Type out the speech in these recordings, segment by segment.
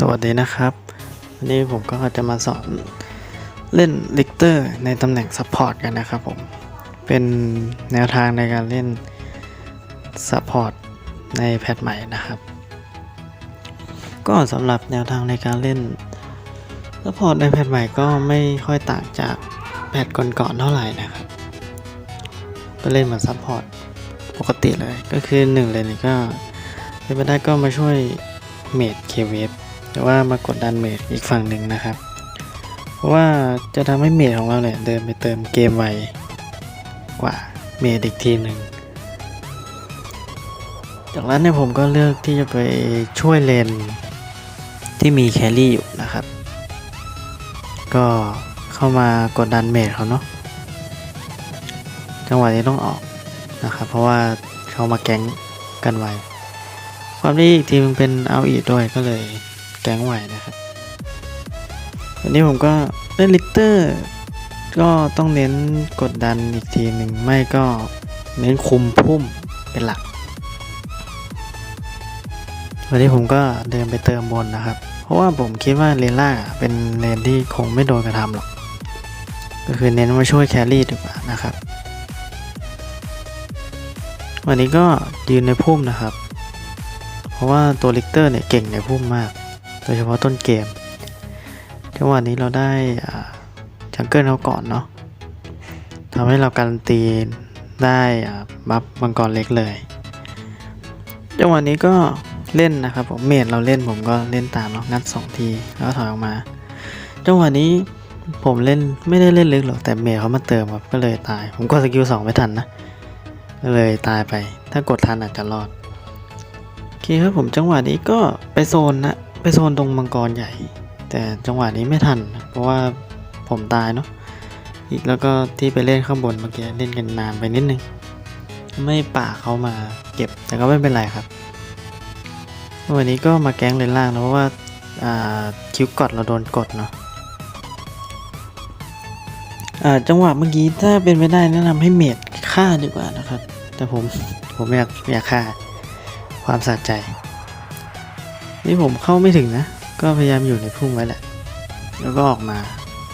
สวัสดีนะครับ วันนี้ผมก็จะมาสอนเล่นลิกเตอร์ในตำแหน่งซัพพอร์ตกันนะครับผม เป็นแนวทางในการเล่นซัพพอร์ตในแพทใหม่นะครับ ก็สำหรับแนวทางในการเล่นซัพพอร์ตในแพทใหม่ก็ไม่ค่อยต่างจากแพทก่อนๆเท่าไหร่นะครับ ก็เล่นเหมือนซัพพอร์ตปกติเลย ก็คือหนึ่งเลยนี่ก็เป็นไปได้ก็มาช่วยเมดเคเวฟ แต่ว่ามากดดันเมดอีกฝั่งหนึ่งนะครับ เพราะว่าจะทำให้เมดของเราเนี่ยเดินไปเติมเกมไวกว่าเมดอีกทีหนึ่งจากนั้นเนี่ยผมก็เลือกที่จะไปช่วยเลนที่มีแครี่อยู่นะครับ ก็เข้ามากดดันเมดเขาเนาะจังหวะนี้ต้องออกนะครับเพราะว่าเขามาแก๊งกันไวความที่อีกทีมเป็นเอาอีกด้วยก็เลย แก๊งไหวนะครับวันนี้ผมก็เล่นลิกเตอร์ ก็ต้องเน้นกดดันอีกทีหนึ่งไม่ก็เน้นคุมพุ่มเป็นหลัก วันนี้ผมก็เดินไปเติมบนนะครับ เพราะว่าผมคิดว่าเลนล่าเป็นเลนที่คงไม่โดนกระทำหรอก ก็คือเน้นมาช่วยแครี่ดีกว่านะครับ วันนี้ก็ยืนในพุ่มนะครับ เพราะว่าตัวลิกเตอร์เนี่ยเก่งในพุ่มมาก โดยเฉพาะต้นเกมจังหวะนี้เราได้จังเกิลเขาก่อนเนาะทำให้เราการันตีได้บัฟมังกรเล็กเลยจังหวะนี้ก็เล่นนะครับผมเมดเราเล่นผมก็เล่นตามเนาะงัดสองทีแล้วถอยออกมา จังหวะนี้ผมเล่นไม่ได้เล่นลึกหรอกแต่เมดเขามาเติมครับก็เลยตาย ผมกดสกิลสองไม่ทันนะก็เลยตายไป ถ้ากดทันอาจจะรอดโอเคครับผมจังหวะนี้ก็ไปโซนนะ ไปโซนตรงมังกรใหญ่ แต่จังหวะนี้ไม่ทัน เพราะว่าผมตายเนาะอีกแล้วก็ที่ไปเล่นข้างบนเมื่อกี้เล่นกันนานไปนิดนึง ไม่ป่าเขามาเก็บแต่ก็ไม่เป็นไรครับ วันนี้ก็มาแก๊งเลนล่างนะเพราะว่าาคิวกดเราโดนกดเนาะจังหวะเมื่อกี้ถ้าเป็นไปได้แนะนำให้เมดฆ่าดีกว่านะครับ แต่ผมผมไม่อยากไม่อยากฆ่าความสะใจ นี่ผมเข้าไม่ถึงนะ ก็พยายามอยู่ในพุ่มไว้แหละ แล้วก็ออกมา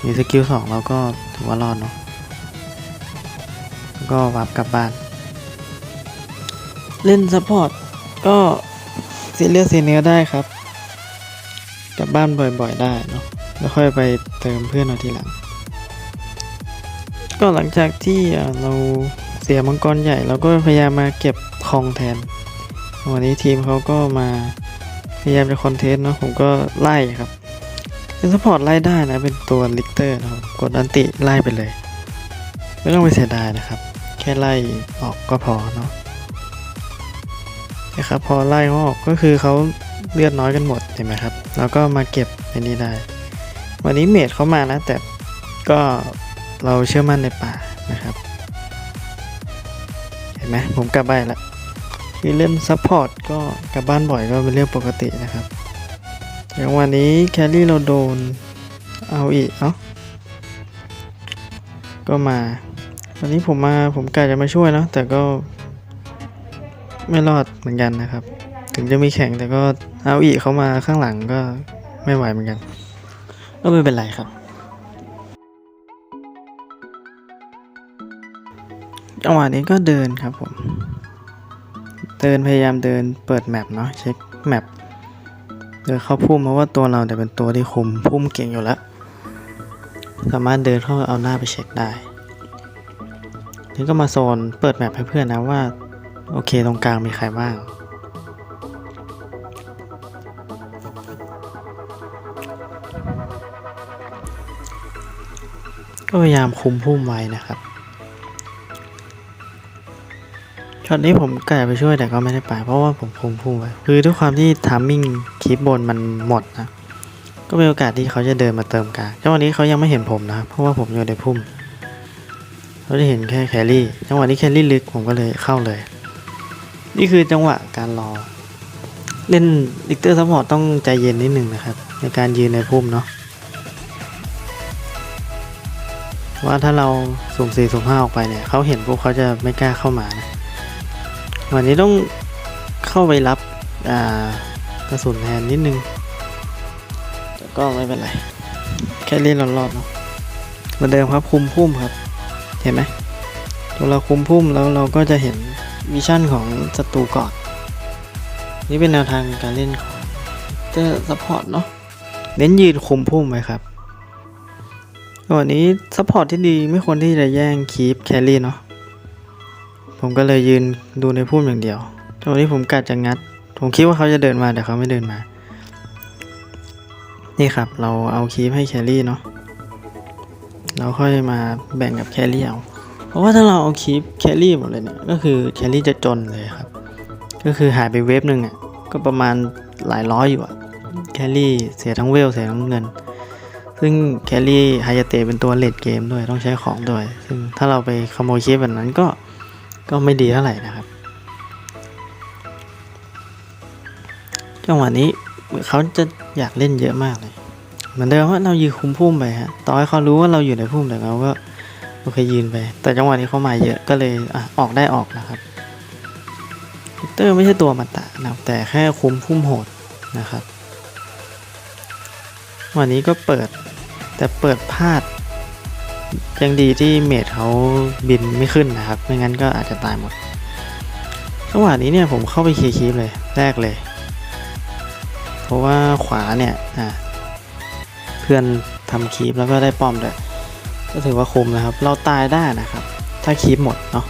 มีสกิลสองเราก็ถือว่ารอดเนาะแล้วก็วับกลับบ้าน เล่นซัพพอร์ตก็เสียเลือดเสียเนื้อได้ครับ กลับบ้านบ่อยๆได้เนาะแล้วค่อยไปเติมเพื่อนเอาทีหลัง ก็หลังจากที่เราเสียมังกรใหญ่เราก็พยายามมาเก็บคองแทน วันนี้ทีมเขาก็มา พยายามจะคอนเทนต์เนาะผมก็ไล่ครับเป็นซัพพอร์ตไล่ได้นะ เป็นตัวลิกเตอร์นะครับกดอันติไล่ไปเลย ไม่ต้องไปเสียดายนะครับ แค่ไล่ออกก็พอเนาะนะครับพอไล่เขาออกก็คือเขาเลือดน้อยกันหมดเห็นไหมครับ แล้วก็มาเก็บในนี้ได้ วันนี้เมดเขามานะ แต่ก็เราเชื่อมั่นในป่านะครับ เห็นไหมผมกลับบ้านแล้ว คือเล่นซัพพอร์ตก็กลับบ้านบ่อยก็เป็นเรื่องปกตินะครับอย่างวันนี้แคลรี่เราโดนเอาอีกเอ้าก็มาวันนี้ผมมาผมกะจะมาช่วยเนอะแต่ก็ไม่รอดเหมือนกันนะครับ ถึงจะมีแข่งแต่ก็เอาอีกเขามาข้างหลังก็ไม่ไหวเหมือนกัน ก็ไม่เป็นไรครับ จังหวะนี้ก็เดินครับผม เดินพยายามเดินเปิดแมปเนาะเช็คแมปเดินเข้าพุ่มเพราะว่าตัวเราเนี่เป็นตัวที่คุมพุ่มเก่งอยู่แล้ว สามารถเดินเข้าเอาหน้าไปเช็คได้นี่ก็มาโซนเปิดแมปให้เพื่อนนะว่า โอเคตรงกลางมีใครบ้างก็พยายามคุมพุ่มไว้นะครับ ช็อตนี้ผมกะไปช่วยแต่ก็ไม่ได้ไป เพราะว่าผมคุมพุ่งไว้คือด้วยความที่ทามมิ่งคลิปบนมันหมดนะก็มีโอกาสที่เขาจะเดินมาเติมกลางจังหวะนี้เขายังไม่เห็นผมนะครับเพราะว่าผมอยู่ในพุ่มเขาจะเห็นแค่แครี่จังหวะนี้แครี่ลึกผมก็เลยเข้าเลย นี่คือจังหวะการรอ เล่นลิกเตอร์ซัพพอร์ตต้องใจเย็นนิดหนึ่งนะครับ ในการยืนในพุ่มเนาะว่าถ้าเราสุ่มสี่สุ่มห้าออกไปเนี่ยเขาเห็นพวกเขาจะไม่กล้าเข้ามานะ วันนี้ต้องเข้าไปรับกระสุนแทนนิดนึง แต่ก็ไม่เป็นไร แค่เล่นรอดๆเนาะเหมือนเดิมครับคุมพุ่มครับ เห็นไหมตัวเราคุมพุ่มแล้วเราก็จะเห็นวิชั่นของศัตรูก่อน นี่เป็นแนวทางการเล่นของเจอซัพพอร์ตเนาะเน้นยืนคุมพุ่มไว้ครับวันนี้ซัพพอร์ตที่ดีไม่ควรที่จะแย่งคีปแครี่เนาะ ผมก็เลยยืนดูในพุ่มอย่างเดียวตวันนี้ผมกัดจะงัด ผมคิดว่าเขาจะเดินมาแต่เขาไม่เดินมา นี่ครับ เราเอาคีปให้แครี่เนาะ เราค่อยมาแบ่งกับแครี่เอา เพราะว่าถ้าเราเอาคีปแครี่หมดเลยเนี่ย ก็คือแครี่จะจนเลยครับ ก็คือหายไปเวฟหนึ่งอะ ก็ประมาณหลายร้อยอยู่อะ แครี่เสียทั้งเวลเสียทั้งเงิน ซึ่งแครี่ไฮยาเตเป็นตัวเลดเกมด้วย ต้องใช้ของด้วย ซึ่งถ้าเราไปขโมยคีปแบบนั้นก็ ก็ไม่ดีเท่าไหร่นะครับ จังหวะนี้เขาจะอยากเล่นเยอะมากเลยเหมือนเดิมว่าเรายืนคุมพุ่มไปฮะต่อให้เขารู้ว่าเราอยู่ในพุ่มแต่เราก็โอเคยืนไป แต่จังหวะนี้เขามาเยอะก็เลยอะออกได้ออกนะครับวิเตอร์ไม่ใช่ตัวมาตะนะแต่แค่คุมพุ่มโหดนะครับ วันนี้ก็เปิดแต่เปิดพลาด ยังดีที่เมดเขาบินไม่ขึ้นนะครับ ไม่งั้นก็อาจจะตายหมดจังหวะนี้เนี่ยผมเข้าไปเคลียร์คีปเลยแรกเลย เพราะว่าขวาเนี่ยอะเพื่อนทำคีปแล้วก็ได้ป้อมด้วยก็ถือว่าคุ้มนะครับ เราตายได้นะครับ ถ้าคีปหมดเนาะ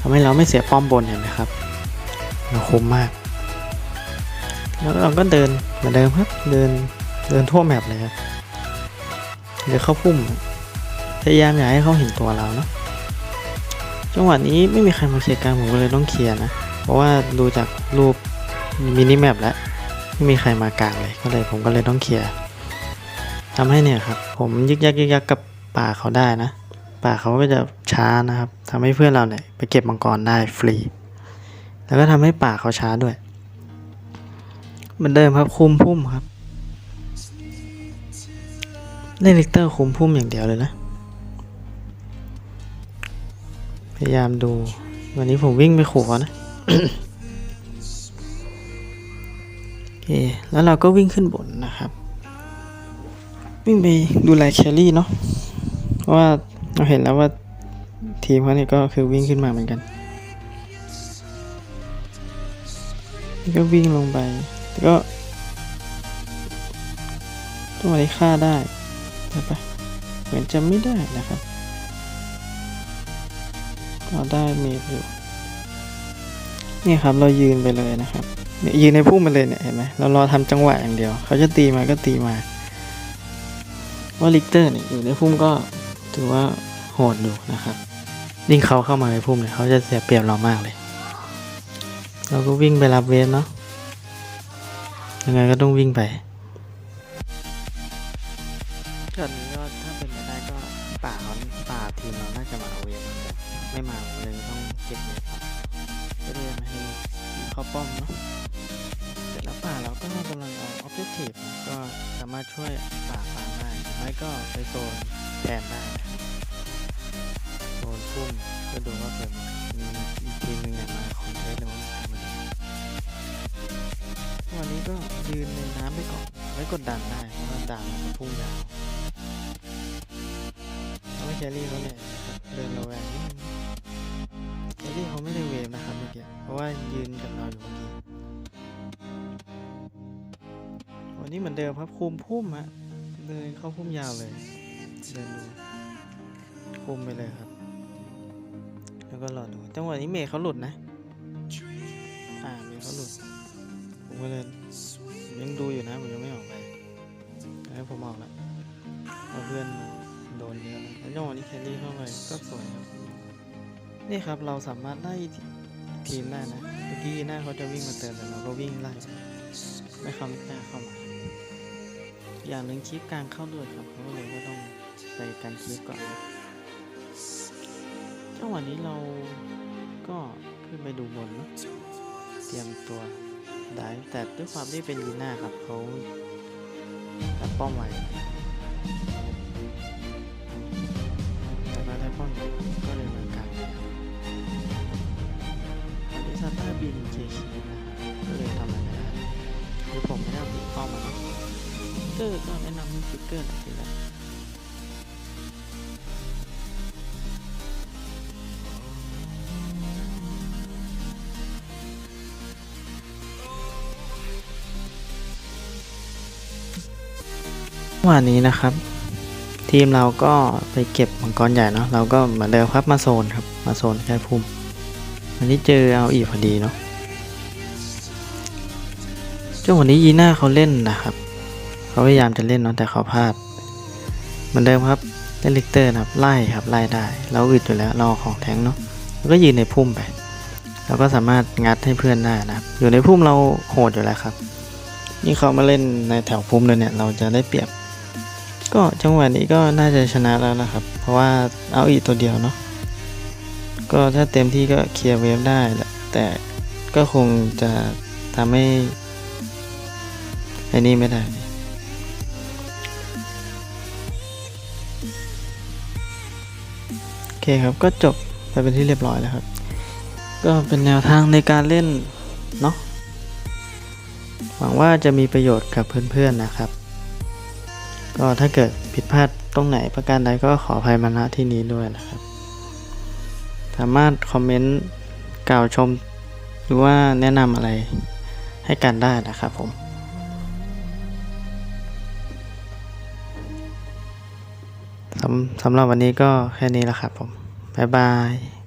ทำให้เราไม่เสียป้อมบนเห็นไหมครับเราคุ้มมาก แล้วเราก็เดินเหมือนเดิมครับ เดินเดินทั่วแมปเลยครับเดี๋ยวเข้าพุ่ม พยายามอย่าให้เขาเห็นตัวเราเนาะจังหวะนี้ไม่มีใครมาเคลียร์กลางผมก็เลยต้องเคลียร์นะ เพราะว่าดูจากรูปมินิแมปแล้วไม่มีใครมากลางเลยก็เลยผมก็เลยต้องเคลียร์ทำให้เนี่ยครับ ผมยึกยักยึกยักกับป่าเขาได้นะ ป่าเขาก็จะช้านะครับทำให้เพื่อนเราเนี่ยไปเก็บมังกรได้ฟรี แล้วก็ทำให้ป่าเขาช้าด้วยเหมือนเดิมครับคุมพุ่มครับเล่นลิกเตอร์คุมพุ่มอย่างเดียวเลยนะ พยายามดู วันนี้ผมวิ่งไปขู่เขานะโอเค แล้วเราก็วิ่งขึ้นบนนะครับ วิ่งไปดูแลแครี่เนาะเพราะว่าเราเห็นแล้วว่าทีมเขาเนี่ยก็คือวิ่งขึ้นมาเหมือนกัน ก็วิ่งลงไปแล้วก็ตัวนี้ฆ่าได้ใช่ปะเหมือนจะไม่ได้นะครับ เราได้เมฟอยู่นี่ครับเรายืนไปเลยนะครับเนี่ยยืนในพุ่มไปเลยเนี่ยเห็นไหมเรารอทำจังหวะอย่างเดียว เขาจะตีมาก็ตีมา ว่าลิกเตอร์เนี่ยอยู่ในพุ่มก็ถือว่าโหดอยู่นะครับยิ่งเขาเข้ามาในพุ่มเนี่ยเขาจะเสียเปรียบเรามากเลย เราก็วิ่งไปรับเวฟเนาะยังไงก็ต้องวิ่งไป เลยต้องเก็บเวฟครับเพื่อที่จะไม่ให้เขาป้อมเนาะเสร็จแล้วป่าเราก็กำลังเอาออบเจกตีฟก็สามารถช่วยป่าฟาร์มได้หรือไม่ก็ไปโซนแทนได้นะโซนพุ่มก็ดูว่าเกิดมีอีกทีมหนึ่งมาคอนเทสหรือว่าอะไรวันนี้ก็ยืนในน้ำไปก่อนไว้กดดันได้เพราะว่าด่านมันพุ่งยาวแล้วแครี่เขาเนี่ยนะครับเดินระแวงนิดนึง แครี่เขาไม่ได้เวฟนะครับเมื่อกี้เพราะว่ายืนกับเราอยู่เมื่อกี้วันนี้เหมือนเดิมครับคุมพุ่มฮะเดินเข้าพุ่มยาวเลยเดินดูคุมไปเลยครับ แล้วก็รอดูจังหวะนี้เมย์เขาหลุดนะอ่าเมย์เขาหลุดผมก็เลยยังดูอยู่นะผมยังไม่ออกไปแล้วผมออกแล้วเอาเพื่อนโดนเยอะแล้วจังหวะนี้แคลรี่เข้าไปก็สวยครับ นี่ครับเราสามารถไล่ทีมได้นะเมื่อกี้หน้าเขาจะวิ่งมาเติมแต่เราก็วิ่งไล่ไม่เขาไม่กล้าเข้ามาอย่างหนึ่งคลิปกลางเข้าด้วยครับเขาเลยก็ต้องไปกันคลิปก่อนจังหวะนี้เราก็ขึ้นไปดูบนเนะเตรียมตัวได้แต่ด้วยความที่เป็นยีน่าครับเขาตัดป้อมไว้ บินเคคีนะครับก็เลยทำอะไรไม่ได้คือผมไม่ได้เอาปิดป้อมมาเนาะเกอร์ก็แนะนำให้ฟิกเกอร์หน่อยทีละวันนี้นะครับ ทีมเราก็ไปเก็บมังกรใหญ่เนาะเราก็เหมือนเดิมครับมาโซนครับ มาโซนแค่พุ่ม วันนี้เจอเอาอีกพอดีเนาะช่วงวันนี้ยีน่าเขาเล่นนะครับ เขาพยายามจะเล่นเนาะแต่เขาพลาดเหมือนเดิมครับเล่นลิกเตอร์นะครับไล่ครับไล่ได้เราอึดอยู่แล้วเราเอของแทงเนาะเราก็ยืนในพุ่มไปเราก็สามารถงัดให้เพื่อนได้นะครับ อยู่ในพุ่มเราโหดอยู่แล้วครับนี่เขามาเล่นในแถวพุ่มเลยเนี่ยเราจะได้เปรียบ ก็จังหวะนี้ก็น่าจะชนะแล้วนะครับ เพราะว่าเอาอีกตัวเดียวเนาะ ก็ถ้าเต็มที่ก็เคลียร์เวฟได้แหละแต่ก็คงจะทำให้ไอ้นี่ไม่ได้โอเคครับก็จบไปเป็นที่เรียบร้อยแล้วครับ ก็เป็นแนวทางในการเล่นเนาะหวังว่าจะมีประโยชน์กับเพื่อนๆนะครับ ก็ถ้าเกิดผิดพลาดตรงไหนประการใดก็ขออภัยมาณที่นี้ด้วยนะครับามารถคอมเมนต์กล่าวชม หรือว่าแนะนำอะไรให้กันได้นะครับผมสำสำหรับวันนี้ก็แค่นี้แหละครับผม บ๊ายบาย